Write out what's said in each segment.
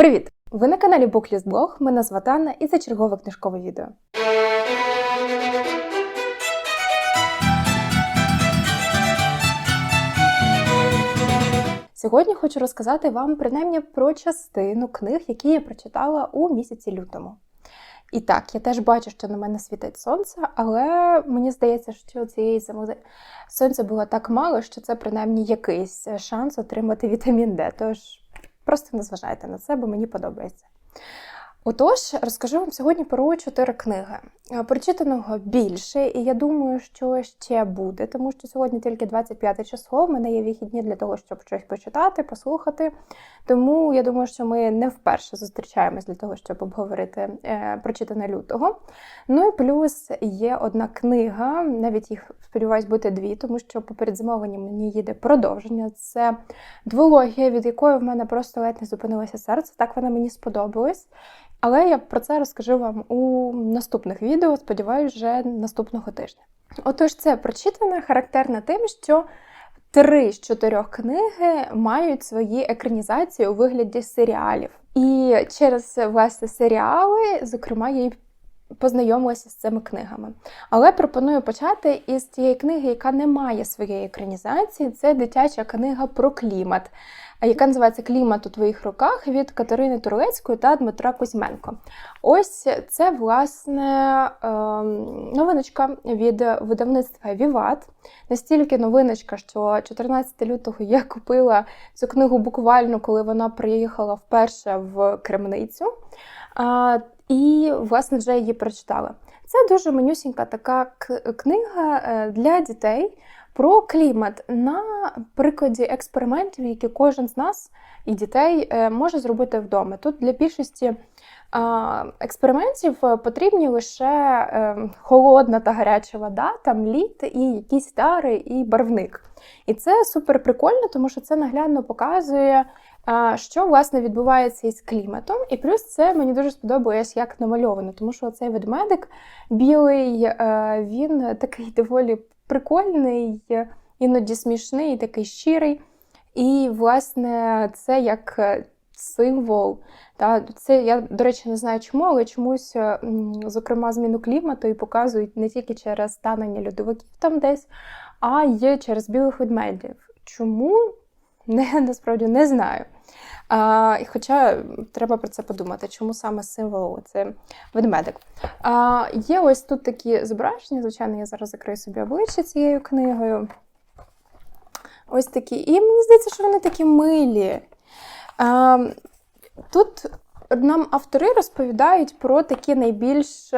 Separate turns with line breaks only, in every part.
Привіт! Ви на каналі Booklist Blog, мене звати Анна і це чергове книжкове відео. Сьогодні хочу розказати вам принаймні про частину книг, які я прочитала у місяці лютому. І так, я теж бачу, що на мене світить сонце, але мені здається, що цієї зими сонця було так мало, що це принаймні якийсь шанс отримати вітамін Д. Тож просто не зважайте на це, бо мені подобається. Отож, розкажу вам сьогодні про чотири книги. Е, Прочитаного більше, і я думаю, що ще буде, тому що сьогодні тільки 25 число. В мене є вихідні для того, щоб щось почитати, послухати. Тому я думаю, що ми не вперше зустрічаємось для того, щоб обговорити е, прочитане лютого. Ну і плюс є одна книга, навіть їх сподіваюсь бути дві, тому що по передзамовленні мені їде продовження. Це двологія, від якої в мене просто ледь не зупинилося серце. Так вона мені сподобалась. Але я про це розкажу вам у наступних відео, сподіваюся, вже наступного тижня. Отож, це прочитане характерне тим, що три з чотирьох книги мають свої екранізації у вигляді серіалів. І через власне серіали, зокрема, я й познайомилася з цими книгами. Але пропоную почати із тієї книги, яка не має своєї екранізації. Це дитяча книга про клімат, яка називається Клімат у твоїх руках від Катерини Турлецької та Дмитра Кузьменко. Ось це, власне, ем, новиночка від видавництва Віват. Настільки новиночка, що 14 лютого я купила цю книгу буквально, коли вона приїхала вперше в Кремницю. І, власне, вже її прочитала. Це дуже менюсінька така книга е, для дітей про клімат на прикладі експериментів, які кожен з нас і дітей е, може зробити вдома. Тут для більшості експериментів потрібні лише е, холодна та гаряча вода, там лід і якісь тари, і барвник. І це супер прикольно, тому що це наглядно показує. Що власне відбувається із кліматом, і плюс це мені дуже сподобалось, як намальовано, тому що цей ведмедик білий, е, він такий доволі прикольний, іноді смішний, такий щирий. І, власне, це як е, символ. Та, це Я, до речі, не знаю чому, але чомусь, е, зокрема, зміну клімату і показують не тільки через станення льодовиків там десь, а й через білих ведмедів. Чому? Не, Насправді не знаю. А, Хоча треба про це подумати, чому саме символ це ведмедик. А, Є ось тут такі зображення, звичайно, я зараз закрию собі обличчя цією книгою. Ось такі. І мені здається, що вони такі милі. А, Тут нам автори розповідають про такі найбільш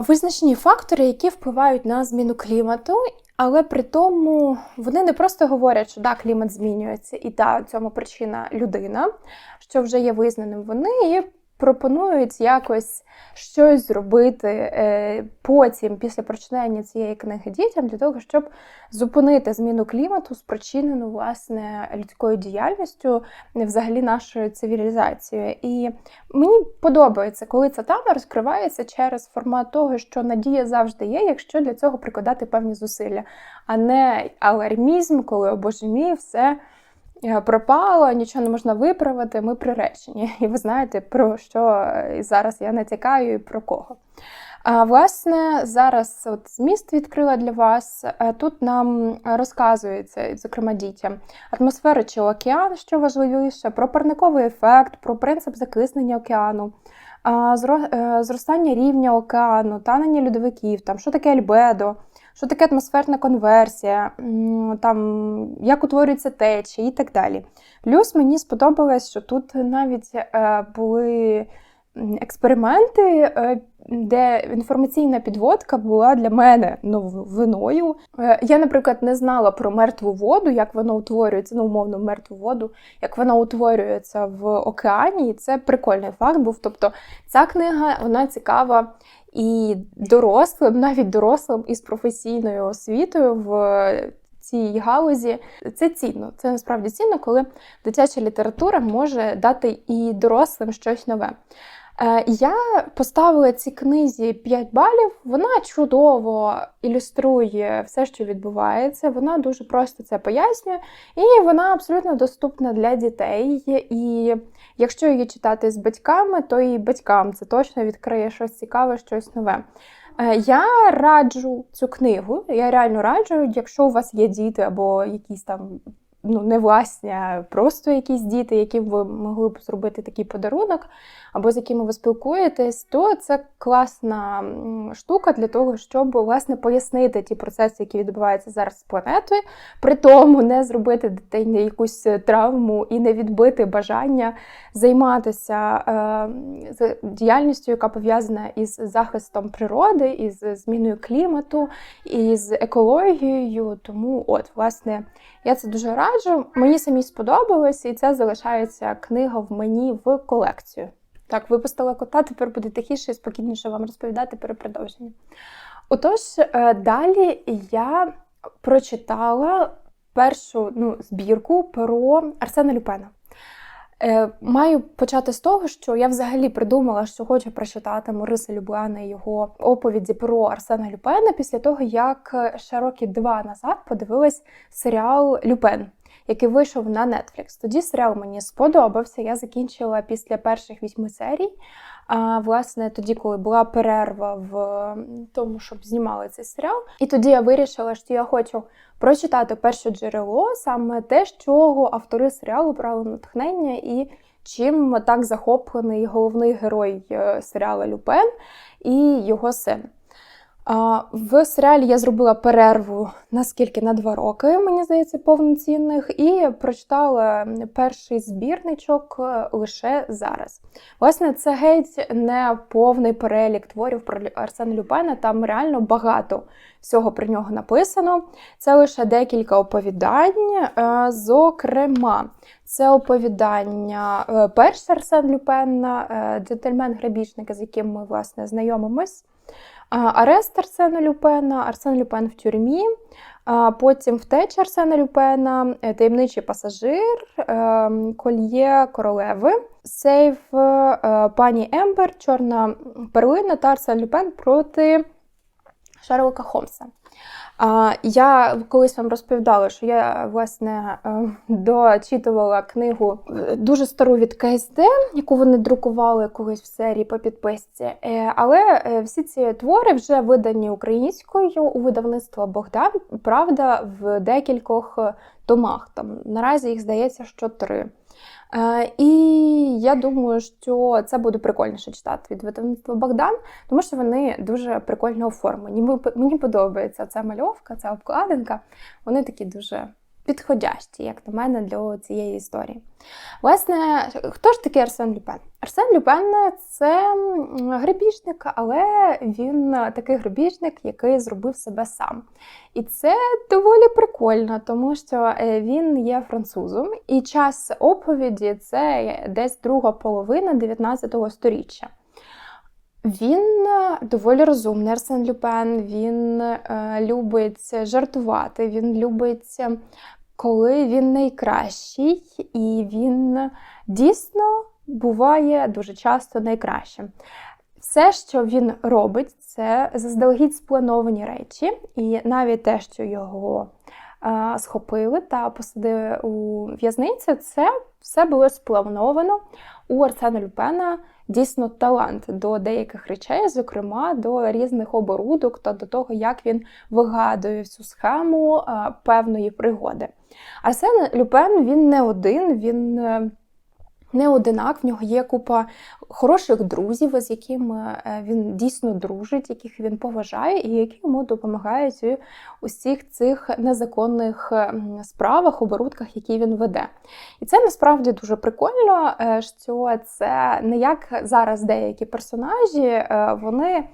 визначені фактори, які впливають на зміну клімату. Але при тому вони не просто говорять, що да, клімат змінюється, і да, цьому причина людина, що вже є визнаним. Вони пропонують якось щось зробити е, потім, після прочитання цієї книги дітям, для того, щоб зупинити зміну клімату, спричинену власне людською діяльністю, взагалі нашою цивілізацією. І мені подобається, коли ця тема розкривається через формат того, що надія завжди є, якщо для цього прикладати певні зусилля, а не алармізм, коли о боже мій, все. Е, пропало, нічого не можна виправити, ми приречені. І ви знаєте, про що зараз я натякаю і про кого. А власне, зараз от зміст відкрила для вас. Е, тут нам розказується, зокрема дітям, атмосфера чи океан, що важливіше, про парниковий ефект, про принцип закиснення океану, е, зростання рівня океану, танення льодовиків, там, що таке альбедо, що таке атмосферна конверсія, там, як утворюється течі і так далі. Плюс мені сподобалось, що тут навіть е, були експерименти, е, де інформаційна підводка була для мене новиною. Е, я, наприклад, не знала про мертву воду, як вона утворюється, ну, умовно, мертву воду, як вона утворюється в океані. І це прикольний факт був. Тобто ця книга вона цікава і дорослим, навіть дорослим із професійною освітою в цій галузі. Це цінно. Це насправді цінно, коли дитяча література може дати і дорослим щось нове. Е, Я поставила цій книзі 5 балів. Вона чудово ілюструє все, що відбувається. Вона дуже просто це пояснює, і вона абсолютно доступна для дітей. І якщо її читати з батьками, то і батькам це точно відкриє щось цікаве, щось нове. Е, Я раджу цю книгу. Я реально раджу, якщо у вас є діти або якісь там ну, не власні, а просто якісь діти, яким ви могли б зробити такий подарунок, або з якими ви спілкуєтесь, то це класна штука для того, щоб власне пояснити ті процеси, які відбуваються зараз з планетою, при тому не зробити дитині якусь травму і не відбити бажання займатися е, з діяльністю, яка пов'язана із захистом природи, із зміною клімату, із екологією. Тому, от, власне, я це дуже раджу. Мені самі сподобалось, і це залишається книга в мені в колекцію. Так, випустила кота, тепер буде тихіше і спокійніше вам розповідати про продовження. Отож, е, далі я прочитала першу ну, збірку про Арсена Люпена. Е, Маю почати з того, що я взагалі придумала, що хочу прочитати Мориса Любена і його оповіді про Арсена Люпена після того, як ще роки два назад подивилась серіал Люпен, який вийшов на Netflix. Тоді серіал мені сподобався. Я закінчила після перших вісьми серій. А власне, тоді, коли була перерва в тому, щоб знімали цей серіал, і тоді я вирішила, що я хочу прочитати перше джерело, саме те, з чого автори серіалу брали натхнення, і чим так захоплений головний герой е, серіалу Люпен і його син. В серіалі я зробила перерву наскільки на два роки, мені здається, повноцінних, і прочитала перший збірничок е, лише зараз. Власне, це геть не повний перелік творів про Арсена Люпена. Там реально багато всього про нього написано. Це лише декілька оповідань. Е, Зокрема, це оповідання е, перше Арсен Люпена, джентльмен-грабіжника, з яким ми власне знайомимось. Арест Арсена Люпена, Арсен Люпен в тюрмі, потім втеча Арсена Люпена, е, таємничий пасажир, е, кольє королеви, сейф е, пані Ембер, Чорна перлина та Арсен Люпен проти Шерлока Холмса. Я колись вам розповідала, що я власне дочитувала книгу дуже стару від КСД, яку вони друкували колись в серії по підписці. Е, але е, всі ці твори вже видані українською у видавництво Богдан. Правда, в декількох томах. Там наразі їх здається, що три. Е, і я думаю, що це буде прикольніше читати від видавництва Богдан, тому що вони дуже прикольно оформлені. Мені подобається ця мальовка, ця обкладинка. Вони такі дуже підходящі, як на мене, для цієї історії. Власне, хто ж такий Арсен Люпен? Арсен Люпен це грабіжник, але він такий грабіжник, який зробив себе сам. І це доволі прикольно, тому що е, він є французом, і час оповіді це десь друга половина 19 століття. Він доволі розумний Арсен Люпен, він е, любить жартувати, він любить коли він найкращий, і він дійсно буває дуже часто найкращим. Все, що він робить, це заздалегідь сплановані речі, і навіть те, що його а, схопили та посадили у в'язницю, це все було сплановано у Арсена Люпена дійсно талант до деяких речей, зокрема до різних оборудок та до того, як він вигадує всю схему а, певної пригоди. Арсен Люпен він не один, він е, не одинак, в нього є купа хороших друзів, з якими е, він дійсно дружить, яких він поважає, і які йому допомагають у усіх цих незаконних справах, оборудках, які він веде. І це насправді дуже прикольно, е, що це не як зараз деякі персонажі, е, вони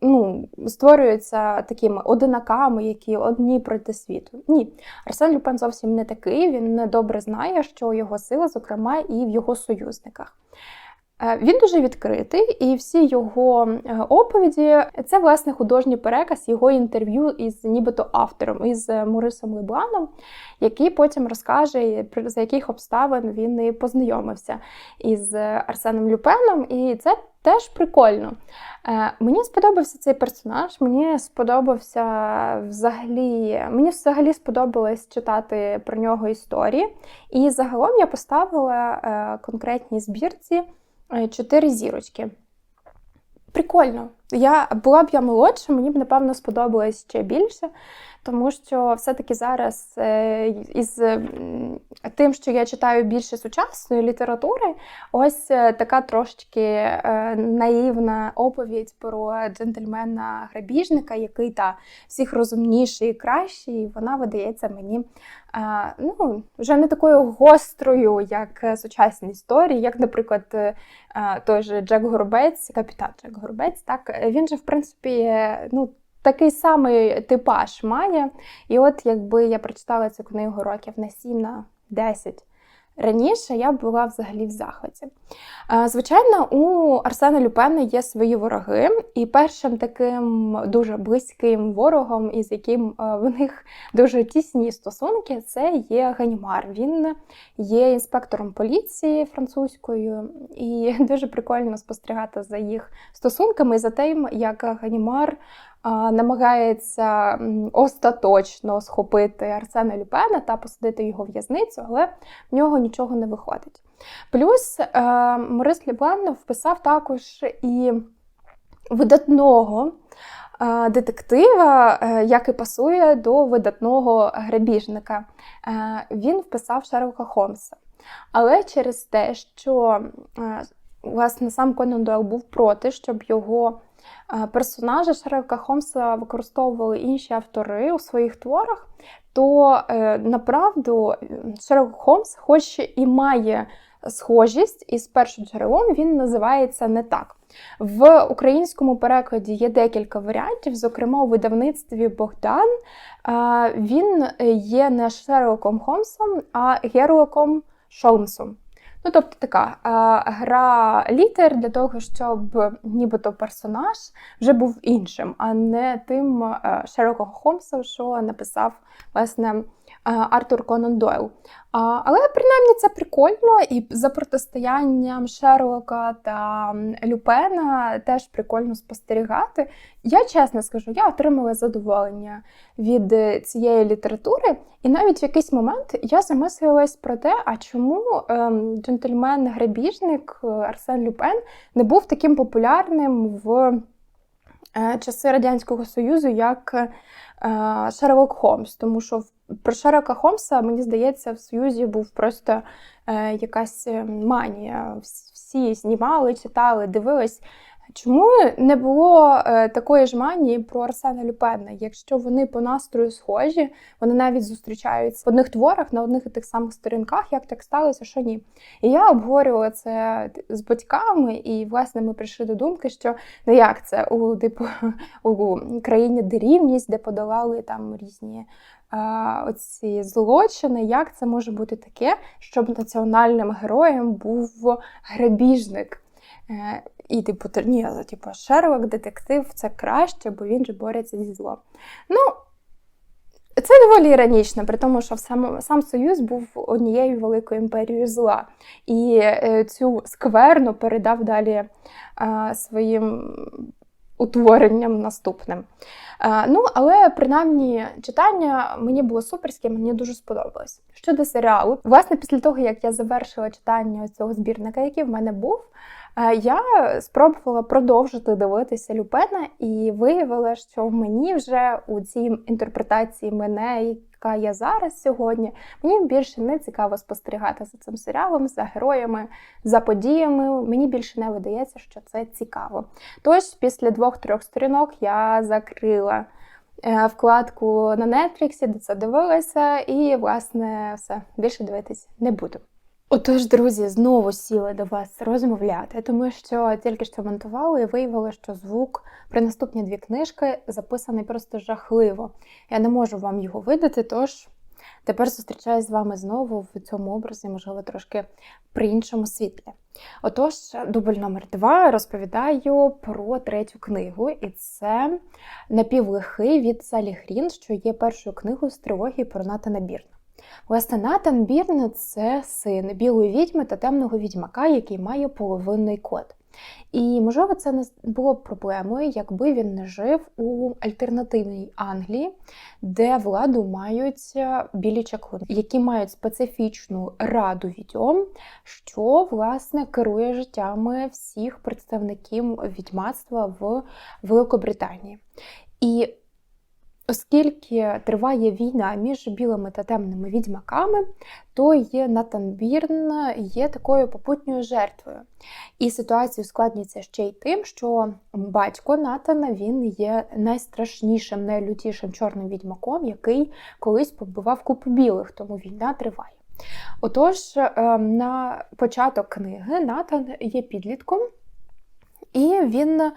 ну, створюються такими одинаками, які одні проти світу. Ні, Арсен Люпен зовсім не такий. Він добре знає, що його сила, зокрема, і в його союзниках. Е, Він дуже відкритий, і всі його е, оповіді це власне художній переказ його інтерв'ю із нібито автором, із е, Морисом Лебланом, який потім розкаже, за яких обставин він і познайомився із Арсеном Люпеном. І це теж прикольно. Мені сподобався цей персонаж, мені сподобався взагалі, мені взагалі сподобалось читати про нього історії. І загалом я поставила конкретній збірці е, чотири зірочки. Прикольно. Я була б я молодша, мені б напевно сподобалось ще більше, тому що все-таки зараз е, із тим, що я читаю більше сучасної літератури, ось е, така трошечки е, наївна оповідь про джентльмена-грабіжника, який та всіх розумніший і кращий, вона видається мені ну, вже не такою гострою, як сучасні історії, як, наприклад, той же Джек Горобець, капітан Джек Горобець, так він же, в принципі, ну. Такий самий типаж має. І от якби я прочитала цю книгу років на 7 на 10 раніше, я була взагалі в захваті. Е, Звичайно, у Арсена Люпена є свої вороги, і першим таким дуже близьким ворогом, із яким е, в них дуже тісні стосунки, це є Ганімар. Він є інспектором поліції французькою, і дуже прикольно спостерігати за їх стосунками і за тим, як Ганімар намагається остаточно схопити Арсена Люпена та посадити його в в'язницю, але в нього нічого не виходить. Плюс е, Морис Люпен вписав також і видатного е, детектива, е, який пасує до видатного грабіжника. Він вписав Шерлока Холмса. Але через те, що власне сам Конан Дойл був проти, щоб його персонажа Шерлока Холмса використовували інші автори у своїх творах, то е, направду е, Шерлок Холмс, хоч і має схожість із першим джерелом, він називається не так. В українському перекладі є декілька варіантів, зокрема у видавництві Богдан. е, Він є не Шерлоком Холмсом, а Герлоком Шолмсом. Ну, тобто така е, гра літер для того, щоб нібито персонаж вже був іншим, а не тим е, Шерлоком Холмсом, що написав власне Артур Конан Дойл. Але принаймні це прикольно, і за протистоянням Шерлока та Люпена теж прикольно спостерігати. Я чесно скажу, я отримала задоволення від е, цієї літератури, і навіть в якийсь момент я замислилась про те, а чому ем, джентльмен-грабіжник е, Арсен Люпен не був таким популярним в е, часи Радянського Союзу, як е, Шерлок Холмс. Тому що про Шерлока Холмса, мені здається, в Союзі був просто е, якась е, манія. Всі знімали, читали, дивились. Чому не було е, такої ж манії про Арсена Люпена? Якщо вони по настрою схожі, вони навіть зустрічаються в одних творах на одних і тих самих сторінках, як так сталося, що ні. І я обговорювала це з батьками, і власне ми прийшли до думки, що ну як це у типу у країні де рівність, де подолали там різні а, оці злочини, як це може бути таке, щоб національним героєм був грабіжник? І типу, ні, але, типу, Шерлок, детектив це краще, бо він же бореться зі злом. Ну, це доволі іронічно, при тому, що сам, сам Союз був однією великою імперією зла. І е, цю скверну передав далі е, своїм утворенням наступним. Е, ну, але принаймні читання мені було суперське, мені дуже сподобалось. Щодо серіалу, власне, після того, як я завершила читання цього збірника, який в мене був, я спробувала продовжити дивитися Люпена і виявила, що в мені вже у цій інтерпретації мене, яка я зараз сьогодні, мені більше не цікаво спостерігати за цим серіалом, за героями, за подіями. Мені більше не видається, що це цікаво. Тож після двох-трьох сторінок я закрила е, вкладку на Нетфліксі, де це дивилася, і, власне, все більше дивитись не буду. Отож, друзі, знову сіла до вас розмовляти, тому що тільки що монтувала і виявила, що звук при наступні дві книжки записаний просто жахливо. Я не можу вам його видати, тож тепер зустрічаюсь з вами знову в цьому образі, можливо, трошки при іншому світлі. Отож, дубль номер два розповідаю про третю книгу, і це напівлихий від Салі Грін, що є першою книгою з трилогії про Натана Бірна. Власне, Натан Бірн це син білої відьми та темного відьмака, який має половинний код. І, можливо, це не було б проблемою, якби він не жив у альтернативній Англії, де владу мають е, білі чаклуни, які мають специфічну раду відьом, що власне керує життями всіх представників відьмацтва в Великобританії. І Оскільки триває війна між білими та темними відьмаками, то є Натан Бірн є такою попутньою жертвою. І ситуація ускладнюється ще й тим, що батько Натана він є найстрашнішим, найлютішим чорним відьмаком, який колись побивав купу білих, тому війна триває. Отож, ем, на початок книги Натан є підлітком. І він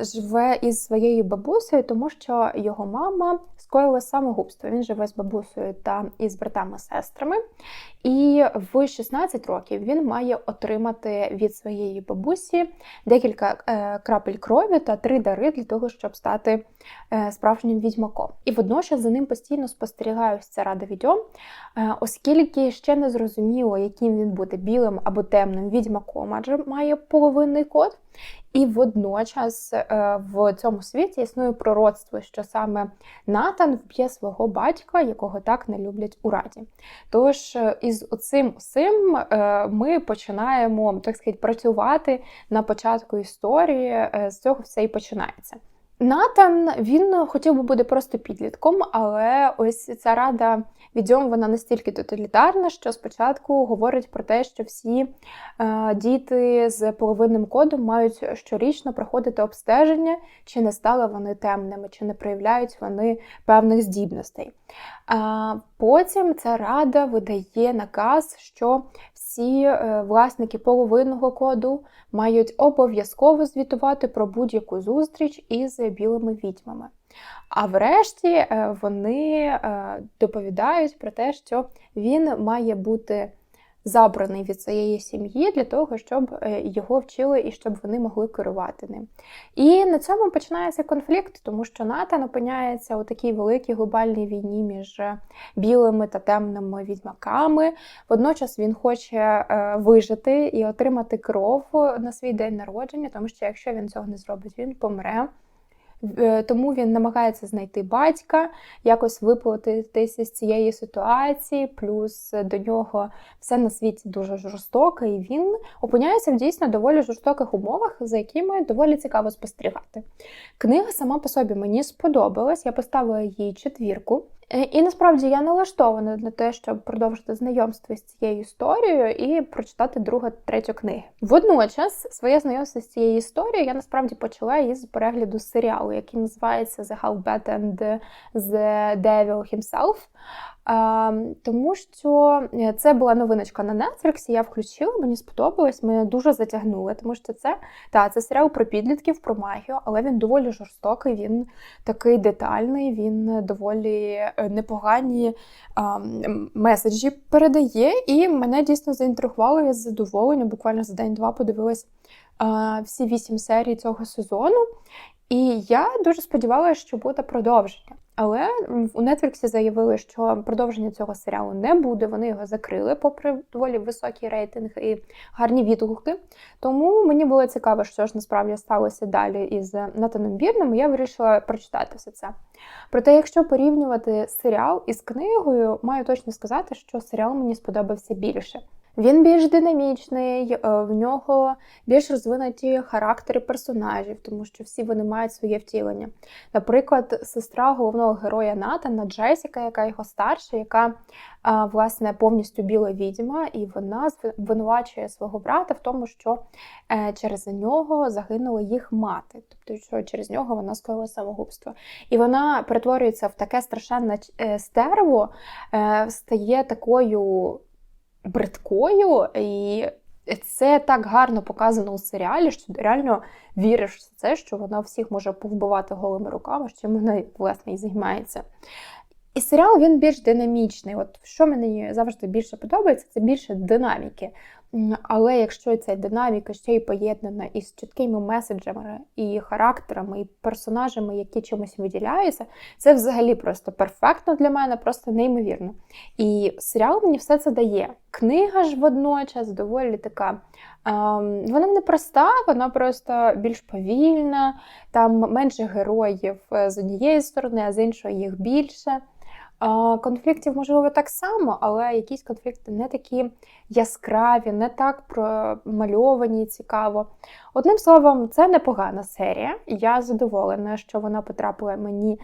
живе із своєю бабусею, тому що його мама скоїла самогубство. Він живе з бабусею та із братами-сестрами. І в 16 років він має отримати від своєї бабусі декілька е, крапель крові та три дари для того, щоб стати е, справжнім відьмаком. І водночас за ним постійно спостерігаюся ця рада відьом, е, оскільки ще не зрозуміло, яким він буде білим або темним відьмаком, адже має половинний код. І водночас е, в цьому світі існує пророцтво, що саме Натан вб'є свого батька, якого так не люблять у раді. Тож е, із оцим усім е, ми починаємо так сказати, працювати на початку історії. З цього все і починається. Натан він хотів би бути просто підлітком, але ось ця рада відьом вона настільки тоталітарна, що спочатку говорить про те, що всі е, діти з половинним кодом мають щорічно проходити обстеження, чи не стали вони темними, чи не проявляють вони певних здібностей. А Потім ця рада видає наказ, що всі е, власники половинного коду мають обов'язково звітувати про будь-яку зустріч із білими відьмами. А врешті е, вони е, доповідають про те, що він має бути забраний від своєї сім'ї для того, щоб е, його вчили і щоб вони могли керувати ним. І на цьому починається конфлікт, тому що Натан опиняється у такій великій глобальній війні між білими та темними відьмаками. Водночас він хоче е, вижити і отримати кров на свій день народження, тому що якщо він цього не зробить, він помре. Е, тому він намагається знайти батька, якось виплатитися з цієї ситуації, плюс до нього все на світі дуже жорстоке, і він опиняється в дійсно доволі жорстоких умовах, за якими доволі цікаво спостерігати. Книга сама по собі мені сподобалась, я поставила їй четвірку. Е, і насправді я налаштована на те, щоб продовжити знайомство з цією історією і прочитати другу, третю книги. Водночас, своє знайомство з цією історією я насправді почала із перегляду серіалу, який називається The Half-Bad and the Devil Himself. Тому що е, це була новиночка на Netflix, я включила, мені сподобалось, мене дуже затягнули, тому що це та, це серіал про підлітків, про магію, але він доволі жорстокий, він такий детальний, він доволі е, непогані меседжі передає. І мене дійсно заінтригувало я з задоволенням. Буквально за день-два подивилась всі вісім серій цього сезону. І я дуже сподівалася, що буде продовження. Але у Нетфліксі заявили, що продовження цього серіалу не буде. Вони його закрили, попри доволі високий рейтинг і гарні відгуки. Тому мені було цікаво, що ж насправді сталося далі із Натаном Бірном. і Я вирішила прочитати все це. Проте, якщо порівнювати серіал із книгою, маю точно сказати, що серіал мені сподобався більше. Він більш динамічний, е, в нього більш розвинуті характери персонажів, тому що всі вони мають своє втілення. Наприклад, сестра головного героя Натана Джесіка, яка його старша, яка власне повністю біла відьма, і вона звинувачує свого брата в тому, що е, через нього загинула їх мати, тобто що через нього вона скоїла самогубство. І вона перетворюється в таке страшенне е, стерво, стає такою бридкою, і це так гарно показано у серіалі, що реально віриш в це, що вона всіх може повбивати голими руками, що вона власне і займається. І серіал він більш динамічний. От Що мені завжди більше подобається, це більше динаміки. Але якщо ця динаміка ще й поєднана із чіткими меседжами і характерами, і персонажами, які чимось виділяються, це взагалі просто перфектно для мене, просто неймовірно. І серіал мені все це дає. Книга ж водночас доволі така. ем, Вона не проста, вона просто більш повільна, там менше героїв е, з однієї сторони, а з іншої їх більше. Конфліктів, можливо, так само, але якісь конфлікти не такі яскраві, не так промальовані цікаво. Одним словом, це непогана серія. Я задоволена, що вона потрапила мені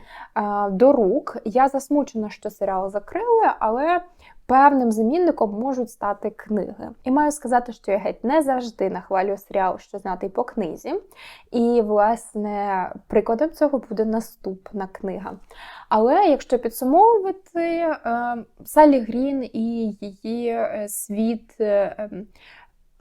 до рук. Я засмучена, що серіал закрили, але певним замінником можуть стати книги. І маю сказати, що я геть не завжди нахвалюю серіал, що знятий по книзі. І, власне, прикладом цього буде наступна книга. Але якщо підсумовувати, е, Салі Грін і її е, світ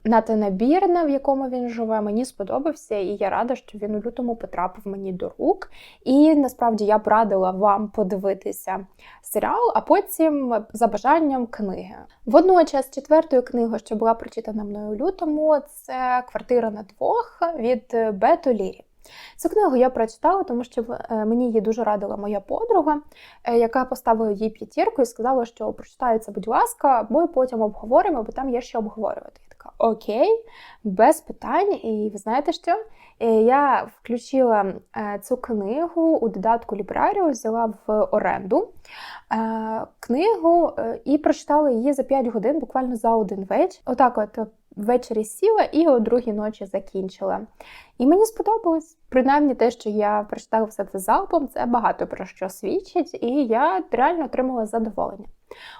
е, ем, Натана в якому він живе, мені сподобався, і я рада, що він у лютому потрапив мені до рук. І насправді я б радила вам подивитися серіал, а потім за бажанням книги. Водночас, четвертою книгою, що була прочитана мною у лютому, це Квартира на двох від Бето Лірі. Цю книгу я прочитала, тому що е, мені її дуже радила моя подруга, е, яка поставила їй п'ятірку і сказала, що прочитаю це, будь ласка, ми потім обговоримо, бо там є що обговорювати. Така окей, без питань. І ви знаєте що? Е, Я включила цю книгу у додатку Лібраріо, взяла в оренду книгу і прочитала її за 5 годин, буквально за один вечір. Отак, от ввечері сіла і о другій ночі закінчила. І мені сподобалось. Принаймні те, що я прочитала все це залпом, це багато про що свідчить, і я реально отримала задоволення.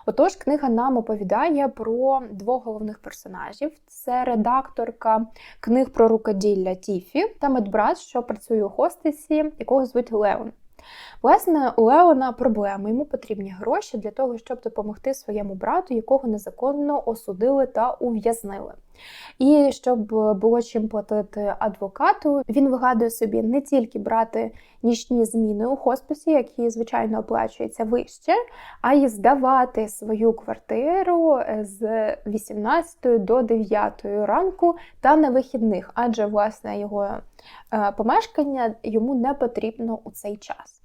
Отож, книга нам оповідає про двох головних персонажів: це редакторка книг про рукоділля Тіфі та медбрат, що працює у хостесі, якого звуть Леон. Власне, у Леона проблеми, йому потрібні гроші для того, щоб допомогти своєму брату, якого незаконно осудили та ув'язнили. І щоб було чим платити адвокату, він вигадує собі не тільки брати нічні зміни у хосписі, які звичайно оплачуються вище, а й здавати свою квартиру з 18 до 9 ранку та на вихідних, адже власне його е, помешкання йому не потрібно у цей час.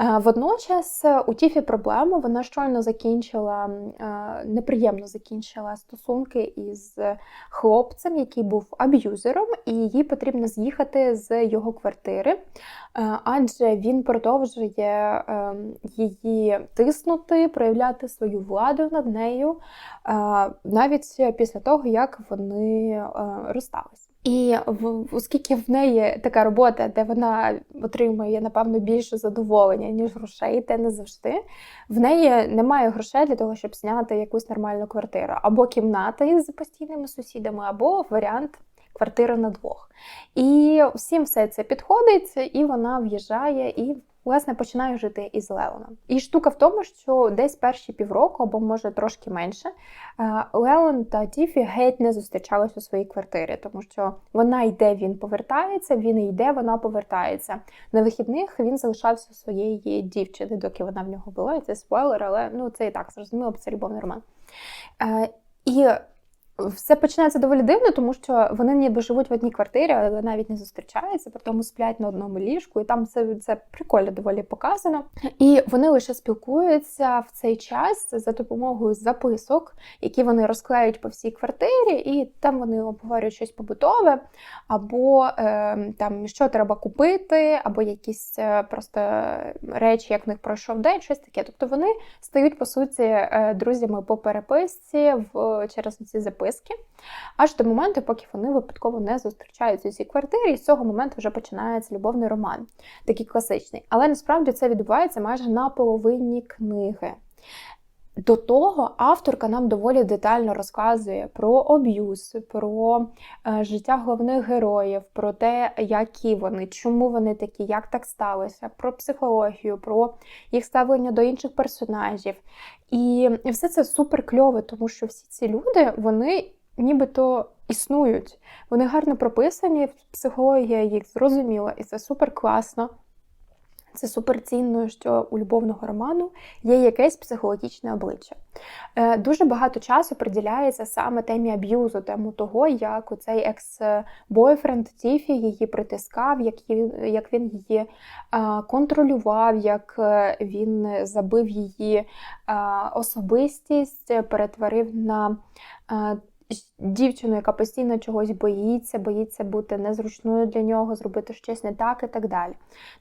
Е, водночас е, у Тіфі проблема, вона щойно закінчила, е, неприємно закінчила стосунки із хлопцем, який був аб'юзером, і їй потрібно з'їхати з його квартири, адже він продовжує її тиснути, проявляти свою владу над нею навіть після того, як вони розсталися. І в, оскільки в неї така робота, де вона отримує, напевно, більше задоволення, ніж грошей, те не завжди. В неї немає грошей для того, щоб зняти якусь нормальну квартиру. Або кімната із постійними сусідами, або варіант квартири на двох. І всім все це підходить, і вона в'їжджає і власне починаю жити із Леоном. І штука в тому, що десь перші півроку, або може трошки менше, е, Леон та Тіфі геть не зустрічались у своїй квартирі, тому що вона йде, він повертається, він йде, вона повертається. На вихідних він залишався своєї дівчини, доки вона в нього була. І це спойлер, але ну це і так зрозуміло, бо це любовний роман. Е, і все починається доволі дивно, тому що вони ніби живуть в одній квартирі, але навіть не зустрічаються, при тому сплять на одному ліжку, і там це це прикольно доволі показано. І вони лише спілкуються в цей час за допомогою записок, які вони розклеють по всій квартирі, і там вони обговорюють щось побутове, або е, там що треба купити, або якісь е, просто речі, як в них пройшов день, щось таке. Тобто вони стають по суті е, друзями по переписці в через ці записки записки, аж до моменту, поки вони випадково не зустрічаються у цій квартирі, і з цього моменту вже починається любовний роман, такий класичний. Але насправді це відбувається майже на половині книги. До того авторка нам доволі детально розказує про об'юз, про е, життя головних героїв, про те, які вони, чому вони такі, як так сталося, про психологію, про їх ставлення до інших персонажів. І все це супер кльово, тому що всі ці люди, вони нібито існують. Вони гарно прописані, психологія їх зрозуміла, і це супер класно. Це суперцінно, що у любовного роману є якесь психологічне обличчя. Е, Дуже багато часу приділяється саме темі аб'юзу, тему того, як цей екс-бойфренд Тіфі її притискав, як він, її е, контролював, як е, він забив її особистість, перетворив на дівчину, яка постійно чогось боїться, боїться бути незручною для нього, зробити щось не так і так далі.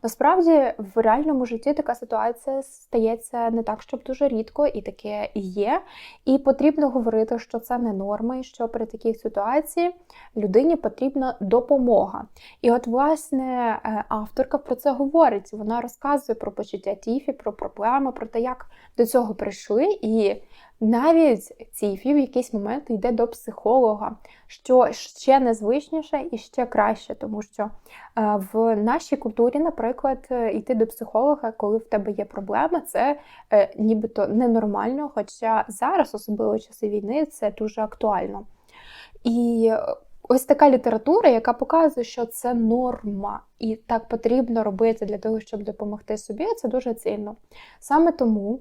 Насправді, в реальному житті така ситуація стається не так, щоб дуже рідко, і таке є. І потрібно говорити, що це не норма, і що при такій ситуації людині потрібна допомога. І от, власне, е, авторка про це говорить. Вона розказує про почуття Тіфі, про проблеми, про те, як до цього прийшли. і навіть Тіфі в якийсь момент йде до психолога, що ще незвичніше і ще краще, тому що е, в нашій культурі, наприклад, е, йти до психолога, коли в тебе є проблема, це е, нібито ненормально. Хоча зараз, особливо часи війни, це дуже актуально. І ось така література, яка показує, що це норма, і так потрібно робити для того, щоб допомогти собі, це дуже цінно. Саме тому.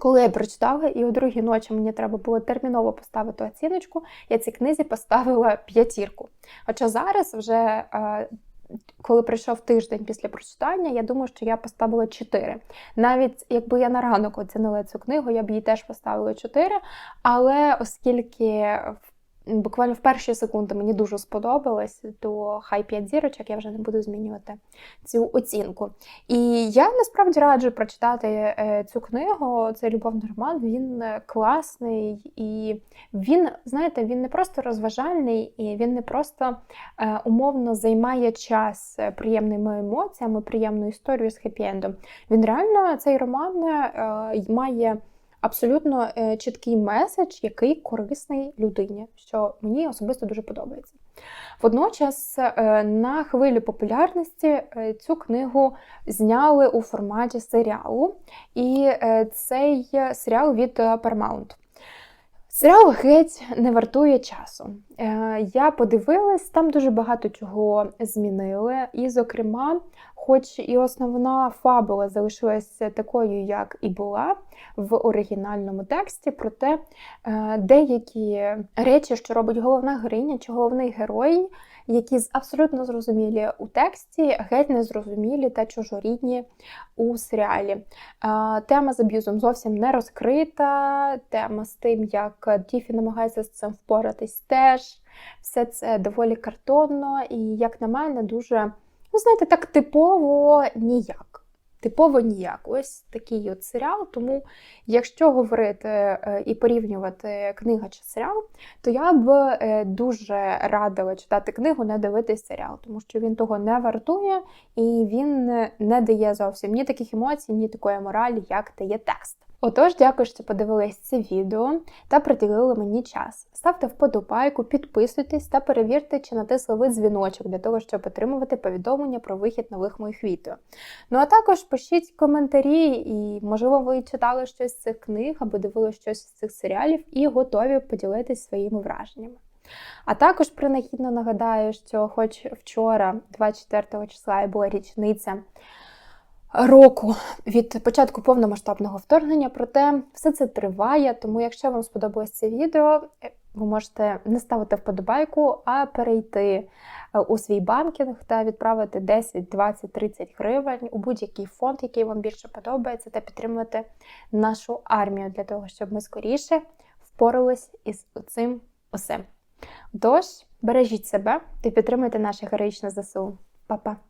Коли я прочитала, і о другій ночі мені треба було терміново поставити оціночку, я цій книзі поставила п'ятірку. Хоча зараз, вже е, коли прийшов тиждень після прочитання, я думаю, що я поставила 4. Навіть якби я на ранок оцінила цю книгу, я б їй теж поставила 4. Але оскільки в Буквально в перші секунди мені дуже сподобалось, то хай 5 зірочок я вже не буду змінювати цю оцінку. І я насправді раджу прочитати е, цю книгу. Цей любовний роман, він е, класний і він, знаєте, він не просто розважальний, і він не просто е, умовно займає час приємними емоціями, приємною історією з хеппі-ендом. Він реально цей роман має абсолютно е, чіткий меседж, який корисний людині, що мені особисто дуже подобається. Водночас, е, на хвилю популярності е, цю книгу зняли у форматі серіалу, і цей серіал від Paramount. Серіал геть не вартує часу. Я подивилась, там дуже багато чого змінили. І, зокрема, хоч і основна фабула залишилася такою, як і була в оригінальному тексті, проте е, деякі речі, що робить головна героїня чи головний герой, які абсолютно зрозумілі у тексті, геть не зрозумілі та чужорідні у серіалі. Тема з аб'юзом зовсім не розкрита, тема з тим, як Тіфі намагається з цим впоратись, теж все це доволі картонно і, як на мене, дуже ну, знаєте, так типово ніяк. Типово ніяк. Ось такий от серіал. Тому, якщо говорити е, і порівнювати книга чи серіал, то я б е, дуже радила читати книгу, не дивитись серіал, тому що він того не вартує і він не дає зовсім ні таких емоцій, ні такої моралі, як дає текст. Отож, дякую, що подивились це відео та приділили мені час. Ставте вподобайку, підписуйтесь та перевірте, чи натисли дзвіночок для того, щоб отримувати повідомлення про вихід нових моїх відео. Ну а також пишіть коментарі, і, можливо, ви читали щось з цих книг або дивилися щось з цих серіалів і готові поділитись своїми враженнями. А також принахідно нагадаю, що, хоч вчора, 24 числа, була річниця року від початку повномасштабного вторгнення. Проте все це триває. Тому, якщо вам сподобалось це відео, ви можете не ставити вподобайку, а перейти е, у свій банкінг та відправити 10, 20, 30 гривень у будь-який фонд, який вам більше подобається, та підтримувати нашу армію для того, щоб ми скоріше впорались із цим усім. Тож, бережіть себе та підтримуйте наше героїчне ЗСУ. Па-па!